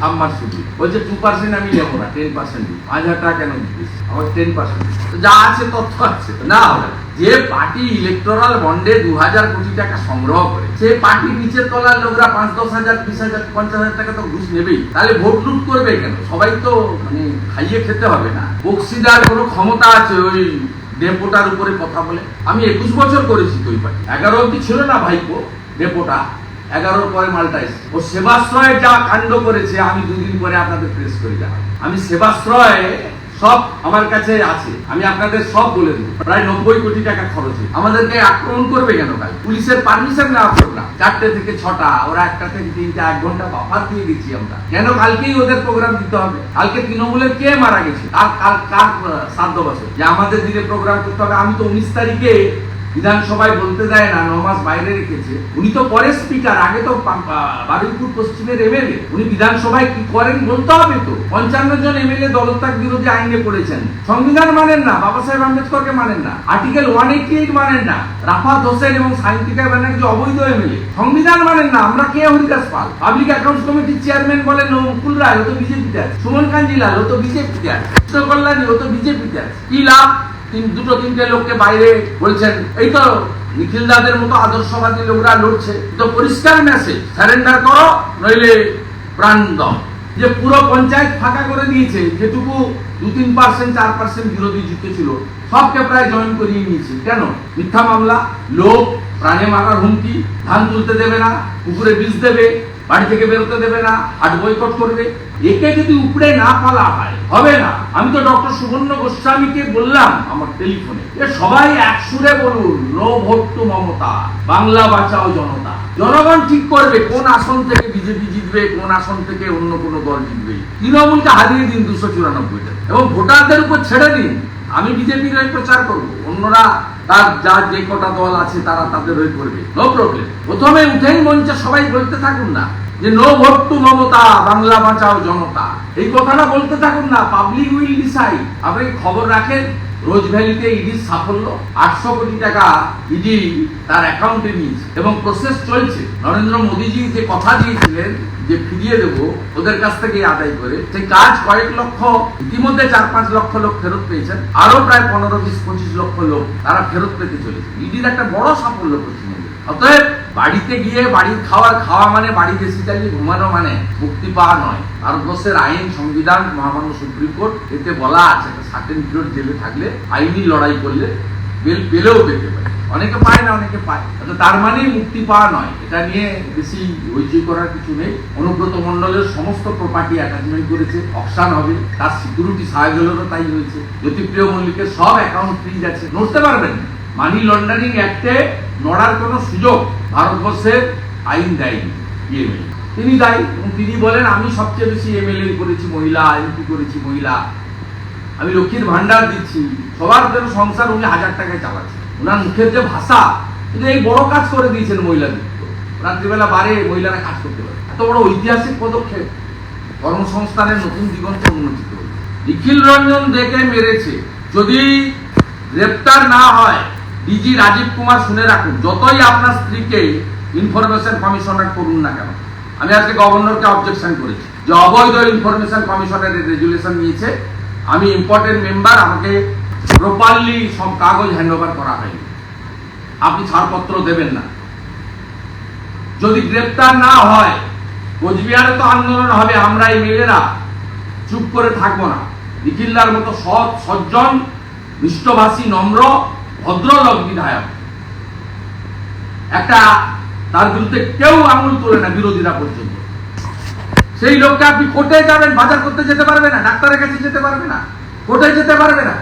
Submersible বলছে two percent আমি নেব না টেন পার্সেন্ট পাঁচ হাজার টাকা কেন দিচ্ছিস আমার টেন পার্সেন্ট যা আছে তথ্য আছে। না, যে পার্টি ইলেকটোরাল বন্ডে দু হাজার কোটি টাকা সংগ্রহ করে, সে পার্টির নিচের তলার লোকরা পাঁচ, দশ হাজার, বিশ হাজার, পঞ্চাশ হাজার টাকা তো ঘুষ নেবেই। তাহলে ভোট লুট করবে কেন? সবাই তো মানে খাইয়ে খেতে হবে না। বক্সিদার কোনো ক্ষমতা আছে ওই ডেপোটার উপরে কথা বলে? আমি একুশ বছর করেছি তো ওই পার্টি। এগারো অব্দি ছিল না ভাইপো, ডেপোটা। এগারোর পরে মালটা এসেছে। ও সেবাশ্রয় যা কাণ্ড করেছে, আমি দুদিন পরে আপনাদের প্রেস করে জানাব আমি সেবাশ্রয় সব আমার কাছে আছে। আমি আপনাদের সব বলে দেবো। প্রায় নব্বই কোটি টাকা খরচ। আমাদেরকে আক্রমণ করবে কেন ভাই পুলিশের পারমিশন নেওয়া প্রোগ্রাম চারটে থেকে ছটা, ওরা একটা থেকে তিনটা, এক ঘণ্টা বাফার দিয়ে দিচ্ছি আমরা। কেন কালকেই ওদের প্রোগ্রাম দিতে হবে? কালকে তৃণমূলের কে মারা গেছে? আর কার কার সাধ্য বছর? যে আমাদের দিনে প্রোগ্রাম করতে হবে, আমি তো উনিশ তারিখে বিধানসভায় বলতে দেয় না, ন মাস বাইরে রেখেছে। উনি তো পরে স্পিকার, আগে তো বারুইপুর পশ্চিমের এমএলএ উনি বিধানসভায় কি করেন বলতে হবে তো। পঞ্চান্ন জন এমএলএ দলত্যাগ বিরোধী আইনে পড়েছেন। সংবিধান মানেন না, বাবা সাহেব আম্বেদকরকে মানেন না। আর্টিকেল ওয়ান এইটি এইট মানেন না, রাফাত হোসেন এবং সাইন্টিকা ব্যানার্জি অবৈধ এমএলএ সংবিধান মানেন না, আমরা কে হরিদাস পাল? পাবলিক অ্যাকাউন্টস কমিটির চেয়ারম্যান বলেন মুকুল রায়, ও তো বিজেপিতে আছে। সুমন কাঞ্জিলাল, ও তো বিজেপিতে আছে। কল্যাণী, ও তো বিজেপিতে আছে। কি লাভ? তিন দুটো তিনটে লোককে বাইরে বলছেন, এই তো নিখিল দাদের মতো আদর্শবাদী লোকরা লড়ছে। তো পরিষ্কার মেসেজ সারেন্ডার করো, নইলে প্রাণ যে পুরো পঞ্চায়েত ফাঁকা করে দিয়েছে, যেটুকু দু তিন পার্সেন্ট চার পার্সেন্ট বিরোধী জিতেছিল সবকে প্রায় জয়েন করিয়ে নিয়েছে। কেন? মিথ্যা মামলা, লোক প্রাণে মারার হুমকি, ধান তুলতে দেবে না, পুকুরে বীজ দেবে বাড়ি থেকে বেরোতে দেবে না, হাট বয়কট করবে। একে যদি উপড়ে না পালা হয়, হবে না। আমি তো ডক্টর সুবর্ণ গোস্বামীকে বললাম আমার টেলিফোনে এ সবাই একসুরে বলুন নো ভোট মমতা, বাংলা বাঁচাও জনতা। জনগণ ঠিক করবে কোন আসন থেকে বিজেপি জিতবে, কোন আসন থেকে অন্য কোন দল জিতবে। তৃণমূলকে হারিয়ে দিন দুশো চুরানব্বইটা। এবং ভোটারদের উপর ছেড়ে দিন। আমি বিজেপির হয়ে প্রচার করব। অন্যরা তার যা যে কটা দল আছে তারা তাদের হয়ে করবে। নো প্রবলেম প্রথমে উঠেই মঞ্চে সবাই বলতে থাকুন না যে no vote to Mamata, Bangla বাঁচাও জনতা। এই কথাটা বলতে থাকুন না পাবলিক উইল ডিসাইড আপনি খবর রাখেন? রোজ ভ্যালিতে ইডির সাফল্য, আটশো কোটি টাকা ইডি তার অ্যাকাউন্টে নিয়েছে। এবং প্রসেস চলছে। নরেন্দ্র মোদীজি যে কথা দিয়েছিলেন যে ফিরিয়ে দেব, ওদের কাছ থেকে আদায় করে, সেই কাজ কয়েক লক্ষ, ইতিমধ্যে চার পাঁচ লক্ষ লোক ফেরত পেয়েছেন। আরও প্রায় পনেরো বিশ পঁচিশ লক্ষ লোক তারা ফেরত পেতে চলেছে। ইডির একটা বড় সাফল্য পশ্চিমবঙ্গে অতএব বাড়িতে গিয়ে বাড়ির খাওয়ার, খাওয়া মানে বাড়ি দেশি চালিয়ে ঘুমানো মানে মুক্তি পাওয়া নয়। ভারতবর্ষের আইন, সংবিধান, মহামান্য সুপ্রিম কোর্ট, এতে বলা আছে সার্টেন পিরিয়ড জেলে থাকলে আইনি লড়াই করলে বেল পেলেও পেতে পারে। অনেকে পায় না, অনেকে পায়। তার মানে মুক্তি পাওয়া নয়। এটা নিয়ে বেশি হইচই করার কিছু নেই। অনুব্রত মন্ডলের সমস্ত প্রপার্টি অ্যাটাচমেন্ট করেছে, অকশান হবে, তার সিকিউরিটি সাহায্যেরও তাই হয়েছে। জ্যোতিপ্রিয় মল্লিকের সব অ্যাকাউন্ট ফ্রিজ আছে। নড়তে পারবেন। মানি লন্ডারিং অ্যাক্টে নড়ার কোনো সুযোগ ভারতবর্ষের আইন দেয়নি পিএমএল তিনি দায়ী, এবং তিনি বলেন, আমি সবচেয়ে বেশি এমএলএ করেছি মহিলা এমপি করেছি মহিলা। আমি লক্ষ্মীর ভান্ডার দিচ্ছি। সবার যেন সংসার উনি হাজার টাকায় চালাচ্ছে। ওনার মুখের যে ভাষা কিন্তু এই বড় কাজ করে দিয়েছেন মহিলাদের রাত্রিবেলা বারে মহিলারা কাজ করতে পারে। এত বড় ঐতিহাসিক পদক্ষেপ। কর্মসংস্থানের নতুন দিগন্ত উন্নতি নিখিল রঞ্জন দেখে মেরেছে। যদি গ্রেপ্তার না হয় ডিজি রাজীব কুমার শুনে রাখুন, যতই আপনার স্ত্রীকে ইনফরমেশন কমিশনার করুন না কেন, আমি আজকে গভর্নরকে অবজেকশন করেছি। যে অবৈধ ইনফরমেশন কমিশনের রেজুলেশন নিয়েছে, আমি ইম্পর্টেন্ট মেম্বার আমাকে প্রপারলি সব কাগজ হ্যান্ড ওভার করা হয়নি। আপনি ছাড়পত্র দেবেন না। যদি গ্রেপ্তার না হয়, কোচবিহারে তো আন্দোলন হবে, আমরা এই মেয়েরা চুপ করে থাকব না। নিখিলদার মতো সৎ, সজ্জন মিষ্টভাষী নম্র ভদ্রলোক বিধায়ক একটা তার বিরুদ্ধে কেউ আঙুল তোলে না বিরোধীরা পর্যন্ত। সেই লোককে আপনি কোর্টে যাবেন, বাজার করতে যেতে পারবে না, ডাক্তারের কাছে যেতে পারবে না, কোর্টে যেতে পারবে না।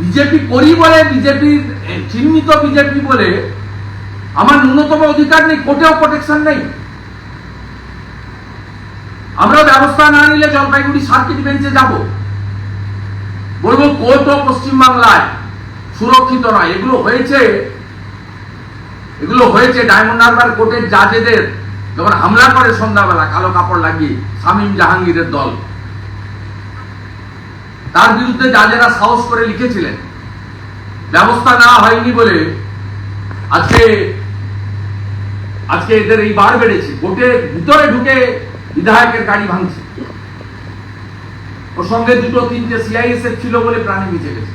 বিজেপি করি বলে বিজেপির চিহ্নিত বিজেপি বলে আমার ন্যূনতম অধিকার নেই, কোর্টেও প্রোটেকশন নেই। আমরা ব্যবস্থা না নিলে জলপাইগুড়ি সার্কিট বেঞ্চে যাব। বলব কোর্টও পশ্চিমবাংলায় সুরক্ষিত নয়। এগুলো হয়েছে এগুলো হয়েছে ডায়মন্ড হারবার কোর্টের জাজেদের যখন হামলা করে সন্ধ্যাবেলা, কালো কাপড় লাগিয়ে, শামীম জাহাঙ্গীরের দল। তার বিরুদ্ধে জাজেরা সাহস করে লিখেছিলেন। ব্যবস্থা নেওয়া হয়নি বলে আজকে আজকে এদের এই বার বেড়েছে। ভোটের ভিতরে ঢুকে বিধায়কের গাড়ি ভাঙছে। ওর সঙ্গে দুটো তিনটে সিআইএসএফ ছিল বলে প্রাণী বেঁচে গেছে।